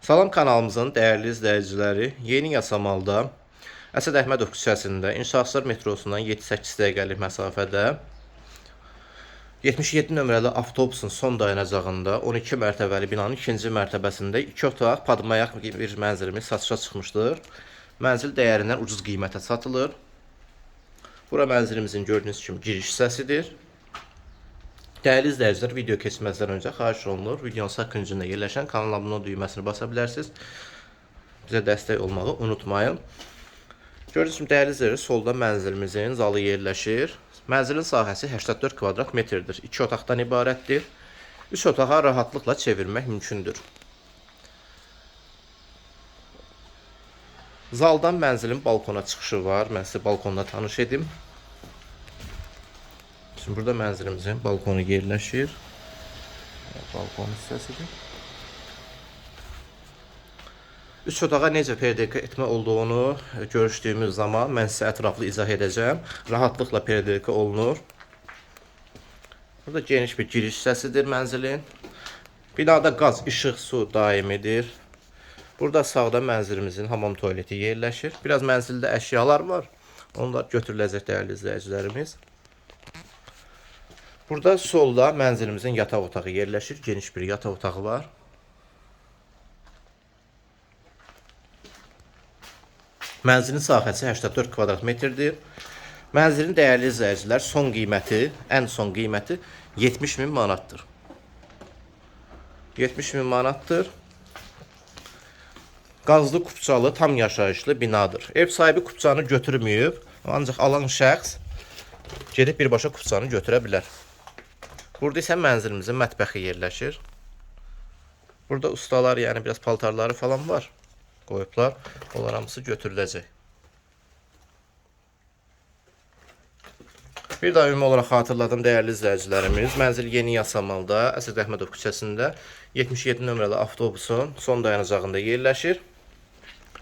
Salam kanalımızın dəyərli izləyiciləri, Yeni Yasamalda Əsəd Əhmədov küçəsində İnşaatçılar metrosundan 7-8 dəqiqəlik məsafədə 77 nömrəli avtobusun son dayanacağında 12 mərtəbəli binanın ikinci mərtəbəsində 2 otaq padmayaq bir mənzilimiz satışa çıxmışdır. Mənzil dəyərindən ucuz qiymətə satılır. Bura mənzilimizin gördüyünüz kimi giriş hissəsidir. Dəyərli izləyicilər, video keçməzdən öncə xahiş olunur, videonun sağ küncündə kanal abunə düyməsini basa bilərsiniz. Bizə dəstək olmağı unutmayın. Gördüyünüz kimi dəyərli izləyicilər, solda mənzilimizin zalı yerləşir. Mənzilin sahəsi 84 kvadrat metrdir. 2 otaqdan ibarətdir. 3 otağa rahatlıqla çevirmək mümkündür. Zaldan mənzilin balkona çıxışı var. Mən sizə balkonda tanış edim. Şimdi burada mənzilimizin balkonu yerləşir. Balkon hissəsidir. Üç otağa necə PDK etmə olduğunu görüşdüyümüz zaman mən sizə ətraflı izah edəcəm. Rahatlıqla PDK olunur. Burada geniş bir giriş hissəsidir mənzilin. Binada qaz, işıq, su daimidir. Burada sağda mənzilimizin hamam tualeti yerləşir. Biraz mənzildə əşyalar var. Onlar götürüləcək dəyərli izləyicilərimiz. Burada solda mənzilimizin yataq otağı yerləşir. Geniş bir yataq otağı var. Mənzilin sahəsi 84 kvadrat metrdir. Mənzilin dəyərli izləyicilər son qiyməti, ən son qiyməti 70 min manatdır. 70 min manatdır. Qazlı kupçalı, tam yaşayışlı binadır. Ev sahibi kupçanı götürməyib, ancaq alan şəxs gedib birbaşa kupçanı götürə bilər. Burada isə mənzilimizin mətbəxi yerləşir. Burada ustalar, yəni biraz paltarları falan var. Qoyublar. Onlar hamısı götürüləcək. Bir daha ümumi olaraq xatırladım dəyərli izləyicilərimiz. Mənzil Yeni Yasamalda, Əsəd Əhmədov küçəsində 77 nömrəli avtobusun son dayanacağında yerləşir.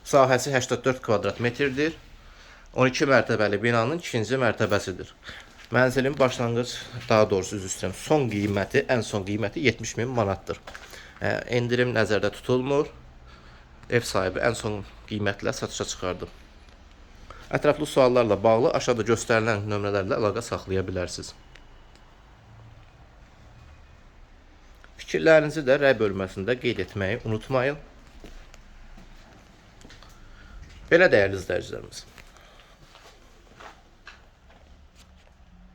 Sahəsi 84 kvadrat metrdir. 12 mərtəbəli binanın ikinci mərtəbəsidir. Mənzilin başlanğıc, daha doğrusu üzr istəyirəm, son qiyməti, ən son qiyməti 70 min manatdır. Endirim nəzərdə tutulmur. Ev sahibi ən son qiymətlə satışa çıxardı. Ətraflı suallarla bağlı aşağıda göstərilən nömrələrlə əlaqə saxlaya bilərsiniz. Fikirlərinizi də rəy bölməsində qeyd etməyi unutmayın. Belə dəyərli izləyicilərimiz.